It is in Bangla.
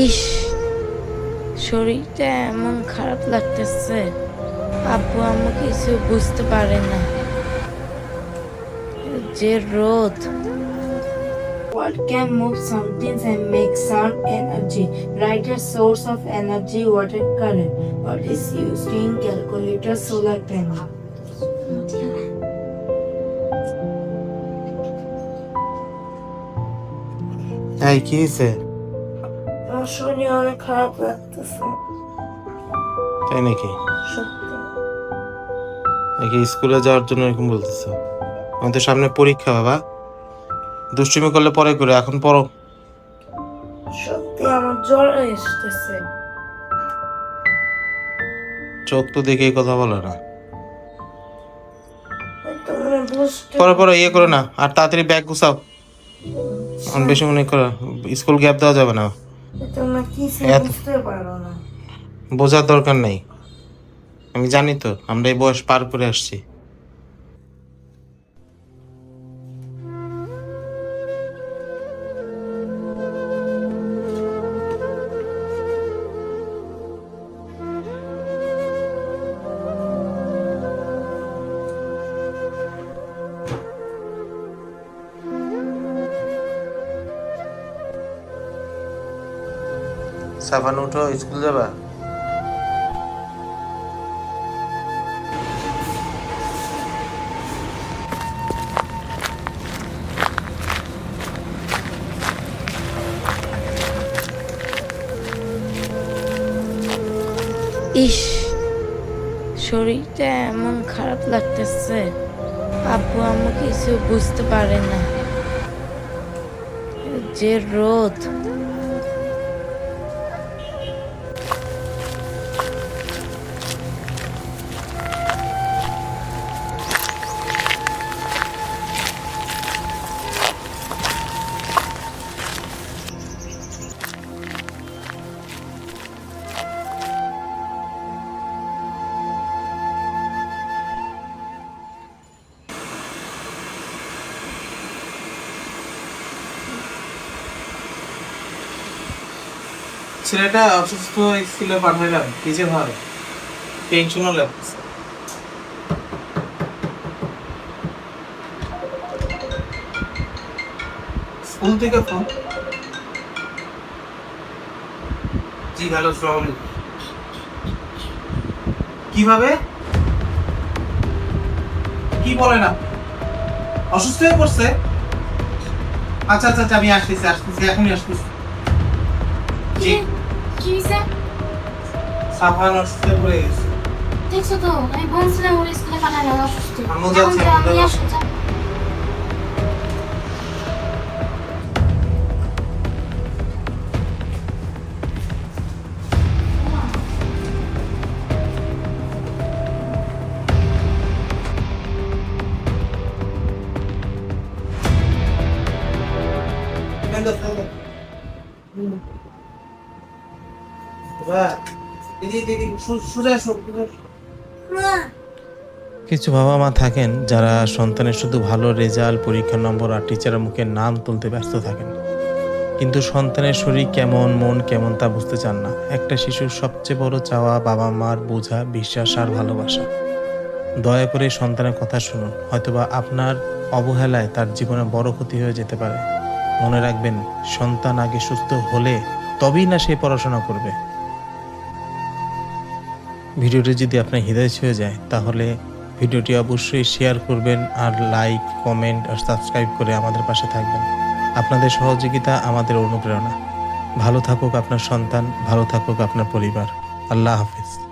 ইস শরীরটা এমন খারাপ লাগতেছে আব্বু আম্মু কিছু বুঝতে পারে না যে রোদ What can move something and make sound energy? Write a source of energy, water current. What is used in calculator solar panel? এই কি আমার শরীর অনেক খারাপ লাগতেছে। তাই নাকি? সত্যি। নাকি স্কুলে যাওয়ার জন্য এরকম বলতেছ? আমাদের সামনে পরীক্ষা বাবা। দুষ্টুমি করলে পরে করে এখন পড়ো। সত্যি আমার জ্বর এসতেছে চোখ তো দেখেই কথা বলে না। মানে পরে পরে ইয়ে করো না। আর তাড়াতাড়ি ব্যাগ গুছাও। এখন বেশি মনে করো স্কুল গ্যাপ দেওয়া যাবে না। বোঝার দরকার নেই। আমি জানি তো আমরা এই বয়স পার করে আসছি। সাবান উঠো, স্কুল যাবা? ইস, শরীরটা এমন খারাপ লাগতেছে। আব্বু আম্মু কিছু বুঝতে পারে না। যে রোদ। ছেলেটা অসুস্থ স্কুলে পাঠাইলাম কি যে ভালো টেনশনও লাগছে স্কুল থেকে ফোন জি হ্যালো সালাম কীভাবে? কি বলে না অসুস্থ হয়ে পড়ছে? আচ্ছা আচ্ছা আচ্ছা, আমি আসতেছি আসতেছি এখনই আসতেছি। কি হয়েছে সাফান অসুস্থ হয়ে পড়ে গেছে। দেখছ তো আমি বলছিলাম ওর স্কুলে পাঠানো অসুস্থ। এখন যাচ্ছে, কিছু বাবা মা থাকেন যারা সন্তানের শুধু ভালো রেজাল্ট, পরীক্ষার নম্বর আর টিচারের মুখে নাম তুলতে ব্যস্ত থাকেন। কিন্তু সন্তানের শরীর কেমন, মন কেমন তা বুঝতে চান না। একটা শিশুর সবচেয়ে বড় চাওয়া বাবা মার বোঝা, বিশ্বাস আর ভালোবাসা। দয়া করে সন্তানের কথা শুনুন। হয়তোবা আপনার অবহেলায় তার জীবনে বড় ক্ষতি হয়ে যেতে পারে। মনে রাখবেন, সন্তান আগে সুস্থ হলে তবেই না সে পড়াশোনা করবে। ভিডিওটি যদি আপনার হৃদয় ছুঁয়ে যায়, তাহলে ভিডিওটি অবশ্যই শেয়ার করবেন আর লাইক, কমেন্ট আর সাবস্ক্রাইব করে আমাদের পাশে থাকবেন। আপনাদের সহযোগিতা আমাদের অনুপ্রেরণা। ভালো থাকুক আপনার সন্তান, ভালো থাকুক আপনার পরিবার। আল্লাহ হাফিজ।